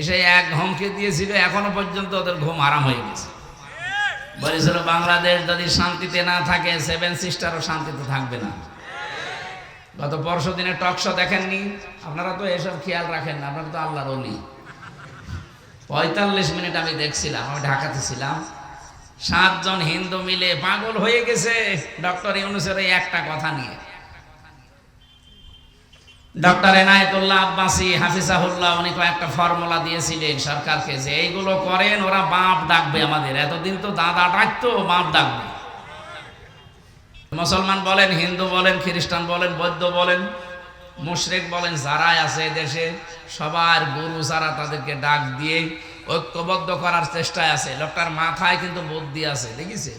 এসে এক হুমকি দিয়েছিল, এখনও পর্যন্ত ওদের ঘুম আরাম হয়ে গেছে। বলেছিল, বাংলাদেশ যদি শান্তিতে না থাকে, সেভেন সিস্টারও শান্তিতে থাকবে না। গত পরশু দিনে টকশো দেখেননি? আপনারা তো এসব খেয়াল রাখেন না, আপনারা তো আল্লাহর অলি পঁয়তাল্লিশ মিনিট আমি দেখছিলাম, আমি ঢাকাতে ছিলাম। সাতজন হিন্দু মিলে পাগল হয়ে গেছে, ডক্টর ইউনুসের এই একটা কথা নিয়ে। ডক্টর এনায়েতুল্লাহ আব্বাসি, হাফিজাহুল্লাহ, উনি কয়েকটা ফর্মুলা দিয়েছিলেন সরকারকে যে এইগুলো করেন, ওরা বাপ ডাকবে আমাদের। এতদিন তো দাদা ডাকতো, বাপ ডাকবে। মুসলমান বলেন, হিন্দু বলেন, খ্রিস্টান বলেন, বৌদ্ধ বলেন, মুশরিক বলেন, যারাই আছে দেশে, সবার গুরু যারা তাদেরকে ডাক দিয়ে ঐক্যবদ্ধ করার চেষ্টায় আছে। লোকটার মাথায় কিন্তু বুদ্ধি আছে, দেখিছে?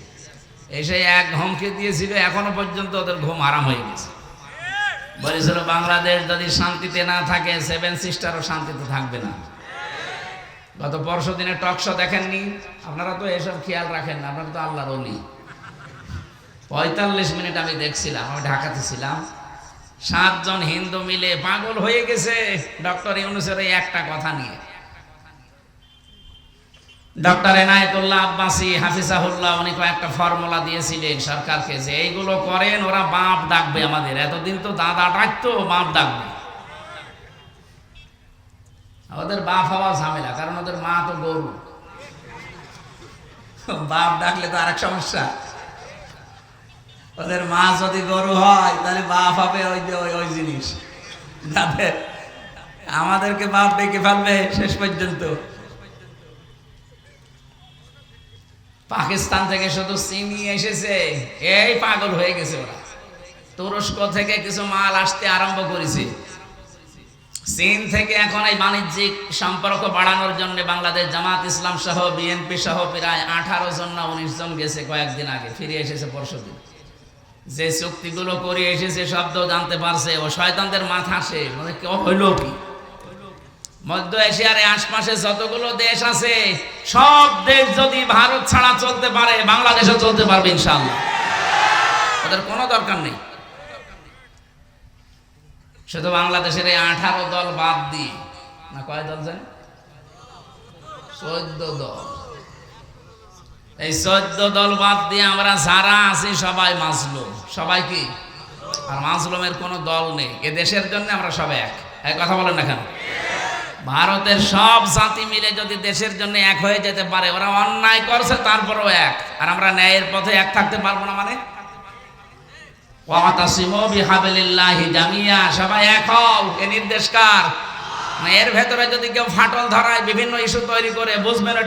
এসে এক হুমকি দিয়েছিল, এখনও পর্যন্ত ওদের ঘুম আরাম হয়ে গেছে। বলেছিল বাংলাদেশ যদি শান্তিতে না থাকে, সেভেন সিস্টারও শান্তিতে থাকবে না। গত পরশু দিনে টকশো দেখেননি? আপনারা তো এসব খেয়াল রাখেন না, আপনারা তো আল্লাহর অলি পঁয়তাল্লিশ মিনিট আমি দেখছিলাম, আমি ঢাকাতে ছিলাম। সাতজন হিন্দু মিলে পাগল হয়ে গেছে, ডক্টর ইউনুসের এই একটা কথা নিয়ে। ডক্টর এনায়েতুল্লাহ আব্বাসি, হাফিজাহুল্লাহ, উনি কয়েকটা ফর্মুলা দিয়েছিলেন সরকারকে যে এইগুলো করেন, ওরা বাপ ডাকবে আমাদের। এতদিন তো দাদা ডাকতো, বাপ ডাকবে। ওদের বাপ হওয়া ঝামেলা, কারণ ওদের মা তো গরু। বাপ ডাকলে তো আরেক সমস্যা। ওদের মা যদি গরু হয়, তাহলে বাপ হবে ওই যে ওই জিনিস। যাদের আমাদেরকে বাপ ডেকে ফেলবে শেষ পর্যন্ত। পাকিস্তান থেকে শুধু চিনি এসেছে। এই পাগল হয়ে গেছে ওরা। তুরস্ক থেকে কিছু মাল আসতে আরম্ভ করেছে। চীন থেকে এখন এই বাণিজ্যিক সম্পর্ক বাড়ানোর জন্য বাংলাদেশ জামাত ইসলাম সহ বিএনপি সহ প্রায় আঠারো জন না উনিশ জন গেছে কয়েকদিন আগে, ফিরে এসেছে পরশুদিন যে চুক্তিগুলো করে এসেছে শব্দ জানতে পারছে ও শয়তানদের মাথা সে মানে কেউ হইল কি মধ্য এশিয়ার আশপাশে যতগুলো দেশ আছে, সব দেশ যদি ভারত ছাড়া চলতে পারে, বাংলাদেশও চলতে পারবে ইনশাল্লাহ ওদের কোনো দরকার নেই। শুধু বাংলাদেশের এই আঠারো দল বাদ দিয়ে না কয় দল জানি? চোদ্দ দল। এই চোদ্দ দল বাদ দিয়ে আমরা যারা আছি সবাই মাসলুম সবাই কি? আর মাসলুমের কোনো দল নেই। এ দেশের জন্য আমরা সবাই এক। এক কথা বলেন না কেন? ভারতের সব জাতি মিলে যদি দেশের জন্য এক হয়ে যেতে পারে, ওরা অন্যায় করছে, তারপরেও এক। আর আমরা ন্যায়ের পথে এক থাকতে পারব না মানে? সবাই এক ভেতরে যদি কেউ ফাটল ধরায়, বিভিন্ন ইস্যু তৈরি করে, বুঝবেন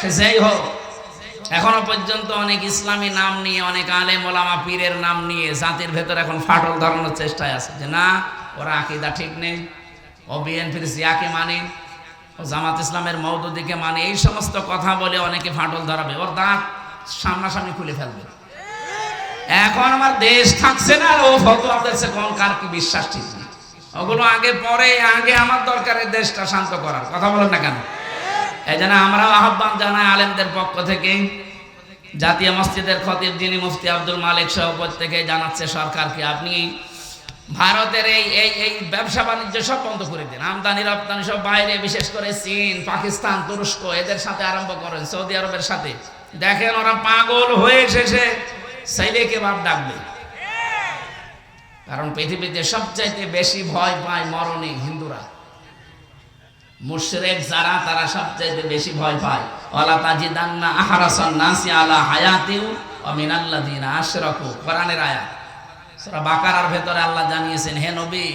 সে হোক, এখনও পর্যন্ত অনেক ইসলামী নাম নিয়ে, অনেক আলেম ওলামা পীরের নাম নিয়ে জাতির ভেতর এখন ফাটল ধরানোর চেষ্টায় আছে। যে না, ওরা আকিদা ঠিক নেই। ও বিএনপির জিয়াকে মানে ও জামাত ইসলামের মৌদুদিকে মানে এই সমস্ত কথা বলে অনেকে ফাটল ধরাবে, ওর দাঁত সামনাসামনি খুলে ফেলবে। এখন আমার দেশ থাকছে না ও ফতোয়া দিচ্ছে কোন কার কি বিশ্বাস ঠিক নেই। ওগুলো আগে পরে, আগে আমার দরকার দেশটা শান্ত করার, কথা বলেন না কেন? এই জন্য আমরাও আহ্বান জানাই আলেমদের পক্ষ থেকে, জাতীয় মসজিদের খতিব যিনি মুফতি আব্দুল মালিক সহ প্রত্যেকে জানাচ্ছে সরকারকে আপনি ভারতের এই এই এই ব্যবসা বাণিজ্য সব বন্ধ করে দিন। আমদানি, রপ্তানি সব বাইরে, বিশেষ করে চীন, পাকিস্তান, তুরস্ক, এদের সাথে আরম্ভ করেন, সৌদি আরবের সাথে। দেখেন, ওরা পাগল হয়ে শেষে ছেলেকে বাপ ডাকবে। কারণ পৃথিবীতে সবচাইতে বেশি ভয় পায় মরণে হিন্দুরা। মুশরিক যারা, তারা সবচাইতে বেশি ভয় পায়। ওয়ালা তাজিদান্না আহরাসান নাসি আলা হায়াতিউ ওয়া মিনাল্লাযিনা আশরাকু। কোরআনের আয়াত। সূরা বাকারার ভেতরে আল্লাহ জানিয়েছেন, হে নবী,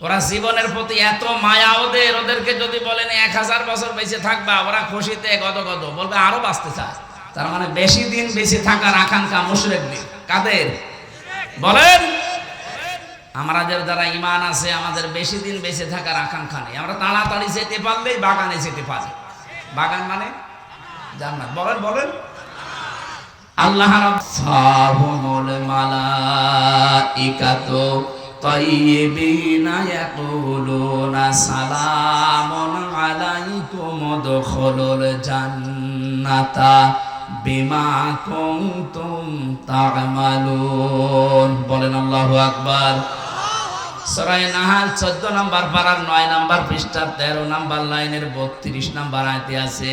ওরা জীবনের প্রতি এত মায়া ওদের, ওদেরকে যদি বলেন এক হাজার বছর বেঁচে থাকবা, ওরা খুশিতে গদগদ বলবে আরও বাঁচতে চায়। তার মানে বেশি দিন বেঁচে থাকার আকাঙ্ক্ষা মুশরিকদের। কাদের? বলেন, আমাদের যারা ইমান আছে, আমাদের বেশি দিন বেঁচে থাকার আকাঙ্ক্ষা নেই। আমরা তাড়াতাড়ি যেতে পারলেই বাগানে যেতে পারি। বাগান মানে জান্নাত। বলেন বলেন। আল্লাহ রাব্বুল মালাইকাতু তাইয়িবিনা ইয়াকুলুনা সালামুন আলাইকুম উদখুলুল জান্নাতা বিমা কুনতুম তা'মালুন। বলেন আল্লাহু আকবার। সরাই নাহাল চোদ্দ নাম্বার পাড়ার নয় নাম্বার পৃষ্ঠার তেরো নাম্বার লাইনের বত্রিশ নাম্বার আয়তে আছে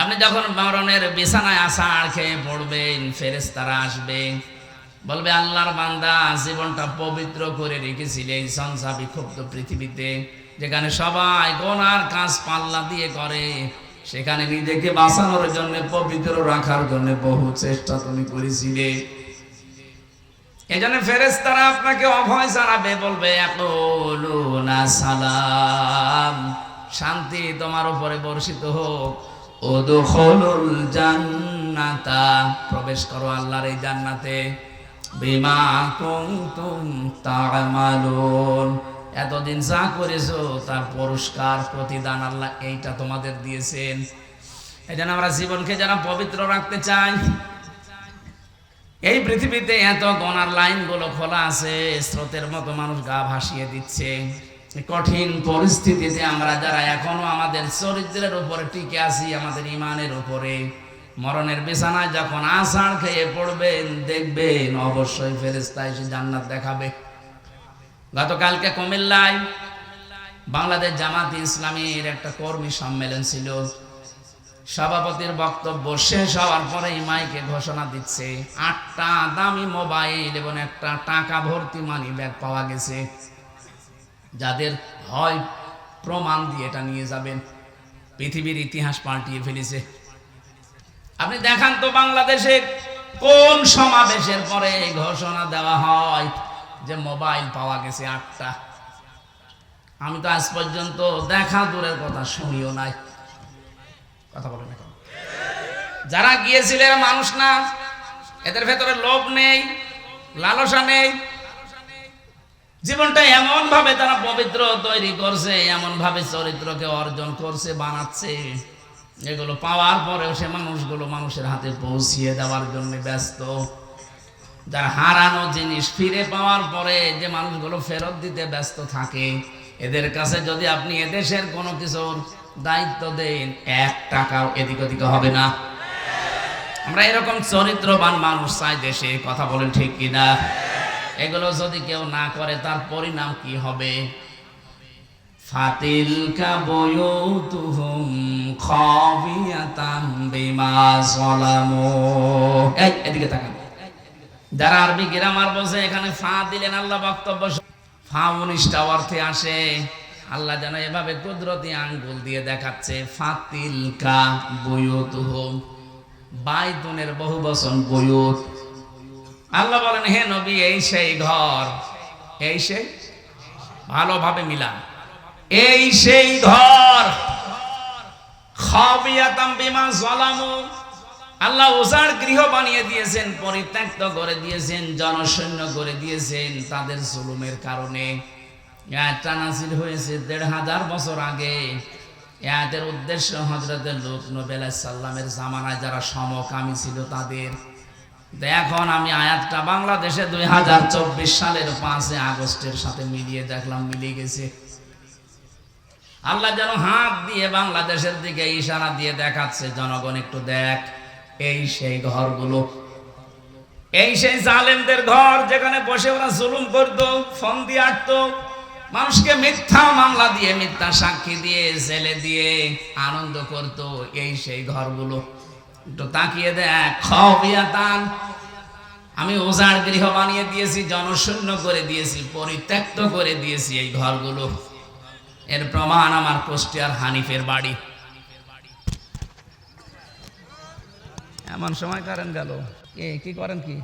আপনি যখন মরণের বিছানায় আষাঢ় খেয়ে পড়বেন ফেরেস্তারা আসবে। বলবে, আল্লাহর বান্দা জীবনটা পবিত্র করে রেখেছিলে এই সংসার বিক্ষুব্ধ পৃথিবীতে। যেখানে সবাই গোনার কাজ পাল্লা দিয়ে করে, সেখানে নিজেকে বাঁচানোর জন্য, পবিত্র রাখার জন্য বহু চেষ্টা তুমি করেছিলে। এই জন্য ফেরেস্তারা আপনাকে অভয় জানাবে, বলবে সালাম, শান্তি তোমার উপরে বর্ষিত হোক। ওদখলুল জান্নাতা। প্রবেশ করো আল্লাহর এই জান্নাতে। বিমা কুনতুম তা'মালুন। এতদিন যা করেছ, তার পুরস্কার, প্রতিদান আল্লাহ এইটা তোমাদের দিয়েছেন। এই জন্য আমরা জীবনকে যারা পবিত্র রাখতে চাই। এই পৃথিবীতে এত গনার লাইনগুলো খোলা আছে, স্রোতের মতো মানুষ গা ভাসিয়ে দিচ্ছে। কঠিন পরিস্থিতিতে আমরা যারা এখনও আমাদের চরিত্রের উপরে টিকে আছি, আমাদের ইমানের উপরে। মরণের বিছানায় যখন আষাঢ় খেয়ে পড়বেন, দেখবেন অবশ্যই ফেরেস্তা এসে জান্নাত দেখাবে। গতকালকে কুমিল্লায় বাংলাদেশ জামাত ইসলামীর একটা কর্মী সম্মেলন ছিল। সভাপতির বক্তব্য শেষ হওয়ার পরে মাইকে ঘোষণা দিচ্ছে, আটটা দামি মোবাইল এবং একটা টাকা ভর্তি মানি ব্যাগ পাওয়া গেছে। যাদের হয় প্রমাণ দিয়ে এটা নিয়ে যাবেন। পৃথিবীর ইতিহাস পাল্টিয়ে ফেলেছে। আপনি দেখান তো বাংলাদেশে কোন সমাবেশের পরে ঘোষণা দেওয়া হয় যে মোবাইল পাওয়া গেছে আটটা। আমি তো আজ পর্যন্ত দেখা দূরের কথা শুনিও নাই। কথা বলেন এখন যারা গিয়েছিলেন মানুষ না, এদের ভেতরে লোভ নেই, লালসা নেই জীবনটা এমন ভাবে তারা পবিত্র তৈরি করছে এমন ভাবে চরিত্রকে অর্জন করছে, বানাচ্ছে। এগুলো পাওয়ার পরেও সে মানুষগুলো মানুষের হাতে পৌঁছিয়ে দেওয়ার জন্য ব্যস্ত। যার হারানো জিনিস ফিরে পাওয়ার পরে যে মানুষগুলো ফেরত দিতে ব্যস্ত থাকে, এদের কাছে যদি আপনি এদেশের কোনো কিছুর দায়িত্ব দেন, এক টাকাও এদিক ওদিকে হবে না। আমরা এরকম চরিত্রবান মানুষ চাই দেশে, কথা বলেন ঠিক কিনা? এগুলো যদি কেউ না করে, তার পরিণাম কি হবে? ফাতিলকা এদিকে যারা আরবি গ্রামার বসে এখানে ফা দিলেন আল্লাহ বক্তব্য ফা উনিশটা অর্থে আসে। আল্লাহ যেন এভাবে কুদরতি আঙ্গুল দিয়ে দেখাচ্ছে ফাতিল কা ফাতিলকা বয়ুতুহুম। বাইতুনের বহু বচন বয়ুত। আল্লাহ বলেন, হে নবী, এই সেই ঘর। এই সেই? ভালোভাবে মিলান। এই সেই ঘর। আল্লাহ ওজার গৃহ বানিয়ে দিয়েছেন, পরিত্যক্ত করে দিয়েছেন, জনশূন্য করে দিয়েছেন তাদের জুলুমের কারণে। একটা নাসির হয়েছে দেড় হাজার বছর আগে। এদের উদ্দেশ্য হজরতের লোক নবেল সাল্লামের জামানায় যারা সমকামী ছিল তাদের। এখন আমি আয়াতটা বাংলাদেশে দুই হাজার চব্বিশ সালের পাঁচে আগস্টের সাথে মিলিয়ে দেখলাম, মিলিয়ে গেছে। আল্লাহ যেন হাত দিয়ে বাংলাদেশের দিকে ইশারা দিয়ে দেখাচ্ছে, জনগণ একটু দেখ, এই সেই ঘরগুলো। এই সেই জালেমদের ঘর যেখানে বসে ওরা জুলুম করতো, ফোন দিয়ে আটতো, মানুষকে মিথ্যা মামলা দিয়ে, মিথ্যা সাক্ষী দিয়ে, জেলে দিয়ে আনন্দ করত, এই সেই ঘরগুলো। একটু তাকিয়ে দেখ। আমি ওজার গৃহ বানিয়ে দিয়েছি, জনশূন্য করে দিয়েছি, পরিত্যক্ত করে দিয়েছি এই ঘরগুলো। এর প্রমাণ আমার কুষ্টিয়ার হানিফের বাড়ি। এমন সময় কারেন্ট গেল। কি করেন কি?